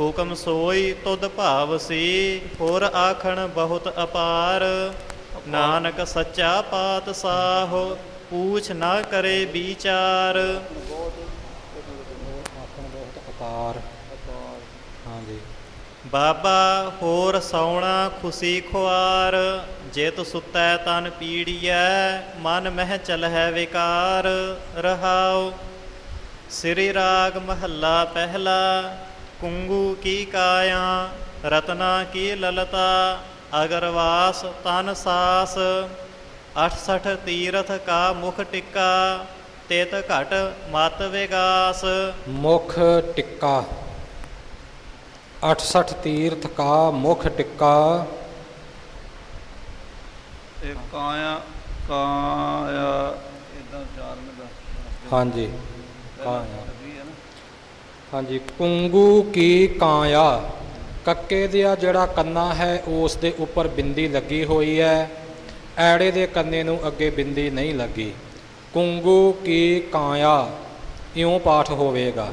ਹੁਕਮ ਸੋਈ ਤੁਧ ਭਾਵ ਸੀ ਹੋਰ ਆਖਣ ਬਹੁਤ ਅਪਾਰ। ਨਾਨਕ ਸੱਚਾ ਪਾਤਸ਼ਾਹ ਪੂਛ ਨਾ ਕਰੇ ਵਿਚਾਰ। ਅਪਾਰ। ਹਾਂਜੀ। ਬਾਬਾ ਹੋਰ ਸੌਣਾ ਖੁਸ਼ੀ ਖੁਆਰ ਜਿਤ ਸੁਤੈ ਤਨ ਪੀੜੀਐ ਮਨ ਮਹਿ ਚਲਹਿ ਵਿਕਾਰ। ਰਹਾਉ ਸ੍ਰੀ ਰਾਗ ਮਹੱਲਾ ਪਹਿਲਾ ਕੁੰਗੂ ਕੀ ਕਾਇਆ ਰਤਨਾ ਕੀ ਲਲਤਾ ਅਗਰਵਾਸ ਤਨ ਸਾਸ। 68 ਤੀਰਥ ਕਾ ਮੁਖ ਟਿੱਕਾ ਤੇਤ ਘਟ ਮਤ ਵਿਗਾਸ। ਮੁਖ ਟਿੱਕਾ। 68 ਤੀਰਥ ਕਾ ਮੁਖ ਟਿੱਕਾ। ਇਹ ਕਾਇਆ ਕਾਇਆ ਇਦਾਂ ਚਾਰ ਮੈਂ ਦੱਸ ਹਾਂਜੀ ਕਾਇਆ। ਹਾਂਜੀ ਕੁੰਗੂ ਕੀ ਕਾਇਆ? ਕੱਕੇ ਦਾ ਜਿਹੜਾ ਕੰਨਾ ਹੈ ਉਸ ਦੇ ਉੱਪਰ ਬਿੰਦੀ ਲੱਗੀ ਹੋਈ ਹੈ। ਐੜੇ ਦੇ ਕੰਨੇ ਨੂੰ ਅੱਗੇ ਬਿੰਦੀ ਨਹੀਂ ਲੱਗੀ। ਕੁੰਗੂ ਕੀ ਕਾਇਆ? ਇਉਂ ਪਾਠ ਹੋਵੇਗਾ।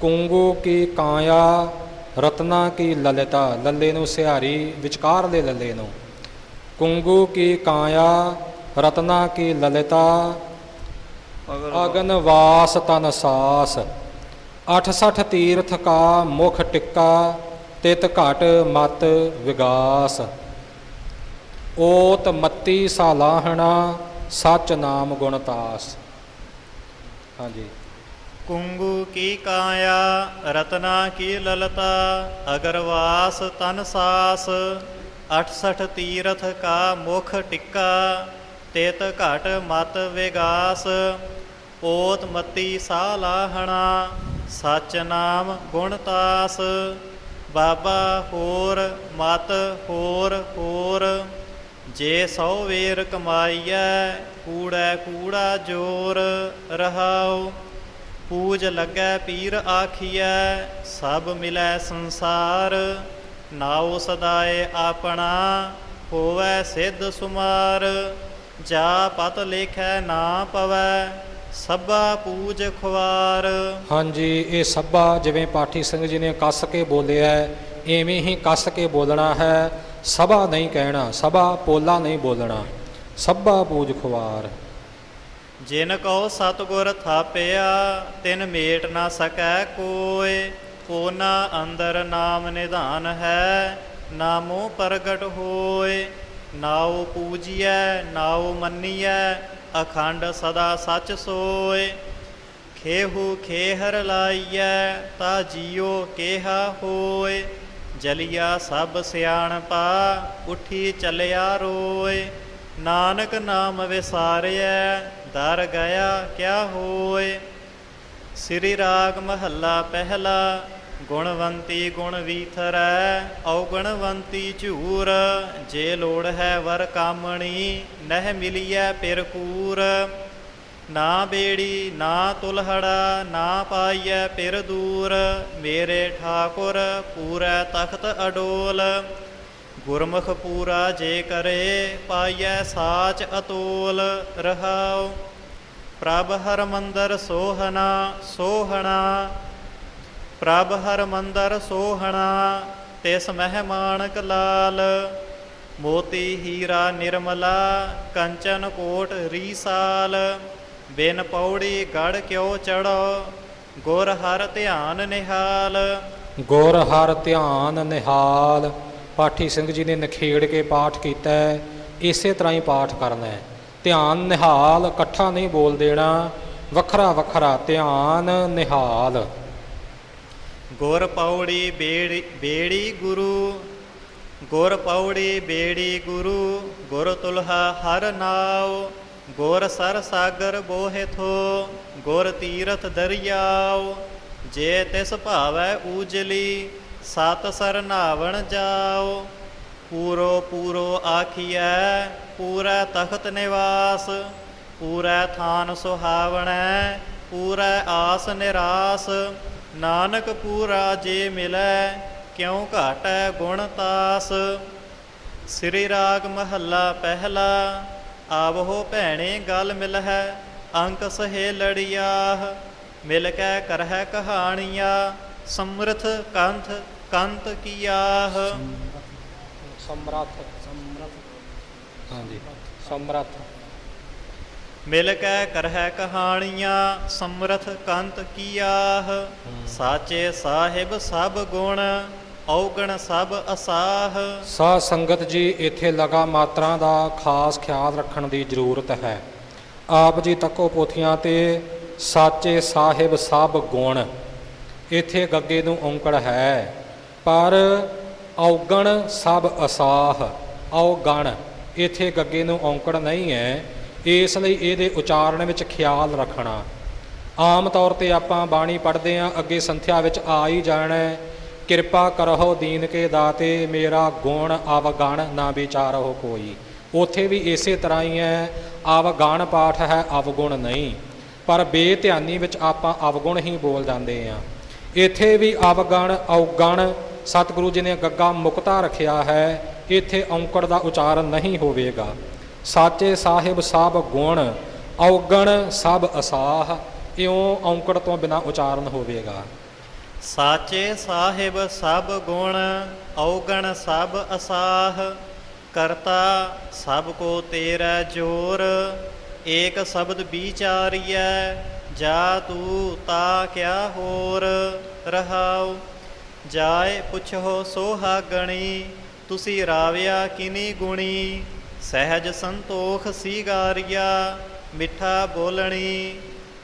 ਕੁੰਗੂ ਕੀ ਕਾਇਆ? ਰਤਨਾ ਕੀ ਲਲਿਤਾ? ਲੱਲੇ ਨੂੰ ਸਿਹਾਰੀ ਵਿਚਕਾਰਲੇ ਲੱਲੇ ਨੂੰ। ਕੁੰਗੂ ਕੀ ਕਾਇਆ? ਰਤਨਾ ਕੀ ਲਲਿਤਾ? ਅਗਨ ਵਾਸ ਤਨ ਸਾਸ। 68 ਤੀਰਥ ਕਾ ਮੁਖ ਟਿੱਕਾ, ਤਿਤ ਘਟ ਮਤ ਵਿਗਾਸ। ਓਤ ਮਤੀ ਸਾਲਾਹਣਾ, ਸਚ ਨਾਮ ਗੁਣਤਾਸ ਹਾਂਜੀ। ਕੁੰਗੂ ਕੀ ਕਾਇਆ, ਰਤਨਾ ਕੀ ਲਲਤਾ, ਅਗਰਵਾਸ ਤਨ ਸਾਸ। 68 ਤੀਰਥ ਕਾ ਮੁਖ ਟਿੱਕਾ, ਤੇਤ ਘਟ ਮਤ ਵਿਗਾਸ। ਓਤ ਮਤੀ ਸਾਲਾਹਣਾ ਸਚ ਨਾਮ ਗੁਣਤਾਸ ਬਾਬਾ ਹੋਰ ਮਤ ਹੋਰ ਹੋਰ। ਜੇ ਸੌ ਵੇਰ ਕਮਾਈਐ, ਕੂੜੈ ਕੂੜਾ ਜੋਰ ਰਹਾਉ। ਪੂਜ ਲੱਗੈ ਪੀਰ ਆਖੀਐ, ਸਭ ਮਿਲੈ ਸੰਸਾਰ। ਨਾਉ ਸਦਾਏ ਆਪਣਾ ਹੋਵੈ ਸਿੱਧ ਸੁਮਾਰ। ਜਾ ਪਤ ਲੇਖੈ ਨਾ ਪਵੈ ਸਭਾ ਪੂਜ ਖੁਆਰ ਹਾਂਜੀ ਇਹ ਸੱਬਾ ਜਿਵੇਂ ਪਾਠੀ ਸਿੰਘ ਜੀ ਨੇ ਕੱਸ ਕੇ ਬੋਲਿਆ ਐਵੇਂ ਹੀ ਕੱਸ ਕੇ ਬੋਲਣਾ ਹੈ ਸਭਾ ਨਹੀਂ ਕਹਿਣਾ ਸਭਾ ਪੋਲਾ ਨਹੀਂ ਬੋਲਣਾ ਸੱਬਾ ਪੂਜ ਖਵਾਰ। ਜਿਨ ਕੋ ਸਤਗੁਰ ਥਾਪਿਆ ਤਿਨ ਮੇਟ ਨਾ ਸਕੈ ਕੋਇ ਕੋਨਾ ਅੰਦਰ ਨਾਮ ਨਿਧਾਨ ਹੈ ਨਾਮੋ ਪ੍ਰਗਟ ਹੋਏ ਨਾਉ ਪੂਜੀਐ ਨਾਉ ਮੰਨੀਐ ਅਖੰਡ ਸਦਾ ਸੱਚ ਸੋਏ। ਖੇਹੂ ਖੇਹਰ ਲਾਈਐ, ਤਾ ਜੀਉ ਕੇਹਾ ਹੋਏ। ਜਲਿਆ ਸਭ ਸਿਆਣਪਾ, ਉਠੀ ਚਲਿਆ ਰੋਏ। ਨਾਨਕ ਨਾਮ ਵਿਸਾਰਿਐ, ਦਰ ਗਿਆ ਕਿਆ ਹੋਏ। ਸ੍ਰੀ ਰਾਗ ਮਹੱਲਾ ਪਹਿਲਾ ਗੁਣਵੰਤੀ ਗੁਣ ਵੀਥਰੈ, ਔਗਣਵੰਤੀ ਝੂਰ। ਜੇ ਲੋੜ ਹੈ ਵਰ ਕਾਮਣੀ, ਨਹਿ ਮਿਲੀਐ ਪਿਰ ਕੂਰ। ਨਾ ਬੇੜੀ, ਨਾ ਤੁਲਹੜਾ, ਨਾ ਪਾਈਐ ਪਿਰ ਦੂਰ। ਮੇਰੇ ਠਾਕੁਰ ਪੂਰੈ ਤਖਤ ਅਡੋਲ। ਗੁਰਮੁਖ ਪੂਰਾ ਜੇ ਕਰੇ, ਪਾਈਐ ਸਾਚ ਅਤੋਲ। ਰਹਾਉ ਪ੍ਰਭ ਹਰ ਮੰਦਰ ਸੋਹਣਾ ਸੋਹਣਾ ਪ੍ਰਭ ਹਰ ਮੰਦਰ ਸੋਹਣਾ, ਤਿਸ ਮਹਿ ਮਾਣਕ ਲਾਲ। ਮੋਤੀ ਹੀਰਾ ਨਿਰਮਲਾ, ਕੰਚਨ ਕੋਟ ਰੀਸਾਲ। ਬਿਨ ਪੌੜੀ ਗੜ ਕਿਉ ਚੜੋ ਗੁਰ ਹਰ ਧਿਆਨ ਨਿਹਾਲ। ਗੁਰ ਹਰ ਧਿਆਨ ਨਿਹਾਲ। ਪਾਠੀ ਸਿੰਘ ਜੀ ਨੇ ਨਖੇੜ ਕੇ ਪਾਠ ਕੀਤਾ ਇਸੇ ਤਰ੍ਹਾਂ ਹੀ ਪਾਠ ਕਰਨਾ ਹੈ। ਧਿਆਨ ਨਿਹਾਲ, ਇਕੱਠਾ ਨਹੀਂ ਬੋਲ ਦੇਣਾ ਵੱਖਰਾ ਵੱਖਰਾ ਧਿਆਨ ਨਿਹਾਲ। ਗੁਰ ਪੌੜੀ ਬੇੜੀ ਬੇੜੀ ਗੁਰੂ, ਗੋਰ ਪੌੜੀ ਬੇੜੀ ਗੁਰੂ, ਗੁਰ ਤੁਲਹਾ ਹਰ ਨਾਉ, ਗੁਰ ਸਰ ਸਾਗਰ ਬੋਹਿ ਥੋ, ਗੁਰ ਤੀਰਥ ਦਰਿਆਉ, ਜੇ ਤਿਸ ਭਾਵੈ ਊਜਲੀ, ਸਤ ਸਰ ਨਾਵਣ ਜਾਓ ਪੂਰੋ ਪੂਰੋ ਆਖੀਐ, ਪੂਰਾ ਤਖਤ ਨਿਵਾਸ, ਪੂਰਾ ਥਾਨ ਸੁਹਾਵਣੈ, ਪੂਰਾ ਆਸ ਨਿਰਾਸ ਨਾਨਕ ਪੂਰਾ ਜੇ ਮਿਲੈ ਕਿਉ ਘਾਟੈ ਗੁਣ ਤਾਸ? ਸ੍ਰੀ ਰਾਗ ਮਹੱਲਾ ਪਹਿਲਾ ਆਵਹੋ ਭੈਣੇ ਗਲ ਮਿਲਹਿ ਅੰਕ ਸਹੇ ਲੜਿਆਹ। ਮਿਲ ਕੇ ਕਰਹਿ ਕਹਾਣੀਆਂ ਸਮਰਥ ਕੰਥ ਕੰਤ ਕੀਆਹ। ਸਮਰੱਥ। ਹਾਂਜੀ। ਸਮਰੱਥ। ਮਿਲ ਕੈ ਕਰਹਿ ਕਹਾਣੀਆਂ, ਸਮਰਥ ਕੰਤ ਕੀਆਹ। ਸਾਚੇ ਸਾਹਿਬ ਸਭ ਗੁਣ, ਔਗਣ ਸਭ ਅਸਾਹ। ਸਾਧ ਸੰਗਤ ਜੀ ਇੱਥੇ ਲਗਾ ਮਾਤਰਾ ਦਾ ਖਾਸ ਖਿਆਲ ਰੱਖਣ ਦੀ ਜ਼ਰੂਰਤ ਹੈ। ਆਪ ਜੀ ਤੱਕੋ ਪੋਥੀਆਂ ਤੇ ਸਾਚੇ ਸਾਹਿਬ ਸਭ ਗੁਣ ਇੱਥੇ ਗੱਗੇ ਨੂੰ ਔਂਕੜ ਹੈ। ਪਰ ਔਗਣ ਸਭ ਅਸਾਹ, ਔਗਣ ਇੱਥੇ ਗੱਗੇ ਨੂੰ ਔਂਕੜ ਨਹੀਂ ਹੈ। ਇਸ ਲਈ ਇਹਦੇ ਉਚਾਰਨ ਵਿੱਚ ਖਿਆਲ ਰੱਖਣਾ। ਆਮ ਤੌਰ ਤੇ ਆਪਾਂ ਬਾਣੀ ਪੜ੍ਹਦੇ ਆਂ ਅੱਗੇ ਸੰਥਿਆ ਵਿੱਚ ਆ ਹੀ ਜਾਣਾ ਕਿਰਪਾ ਕਰਹੁ ਦੀਨ ਕੇ ਦਾਤੇ, ਮੇਰਾ ਗੁਣ ਅਵਗਣ ਨਾ ਵਿਚਾਰਹੁ ਕੋਈ। ਉਥੇ ਵੀ ਇਸੇ ਤਰ੍ਹਾਂ ਹੀ ਹੈ ਅਵਗਣ ਪਾਠ ਹੈ, ਅਵਗੁਣ ਨਹੀਂ। ਪਰ ਬੇਧਿਆਨੀ ਵਿੱਚ ਆਪਾਂ ਅਵਗੁਣ ਹੀ ਬੋਲ ਜਾਂਦੇ ਆਂ ਇੱਥੇ ਵੀ ਅਵਗਣ, ਔਗਣ, ਸਤਿਗੁਰੂ ਜੀ ਨੇ ਗੱਗਾ ਮੁਕਤਾ ਰੱਖਿਆ ਹੈ, ਇੱਥੇ ਔਂਕੜ ਦਾ ਉਚਾਰਨ ਨਹੀਂ ਹੋਵੇਗਾ। ਸਾਚੇ ਸਾਹਿਬ ਸਭ ਗੁਣ, ਔਗਣ ਸਭ ਅਸਾਹ, ਇਉਂ ਔਂਕੜ ਤੋਂ ਬਿਨਾ ਉਚਾਰਨ ਹੋਵੇਗਾ। ਸਾਚੇ ਸਾਹਿਬ ਸਭ ਗੁਣ, ਔਗਣ ਸਭ ਅਸਾਹ, ਕਰਤਾ ਸਭ ਕੋ ਤੇਰਾ ਜੋਰ, ਏਕ ਸ਼ਬਦ ਵਿਚਾਰੀਐ, ਜਾ ਤੂ ਤਾ ਕਿਆ ਹੋਰ ਰਹਾਉ? ਜਾਏ ਪੁੱਛੋ ਸੋਹਾ ਗਣੀ ਤੁਸੀਂ ਰਾਵਿਆ ਕਿਨੀ ਗੁਣੀ? ਸਹਿਜ ਸੰਤੋਖ ਸੀਗਾਰਿਆ ਮਿੱਠਾ ਬੋਲਣੀ।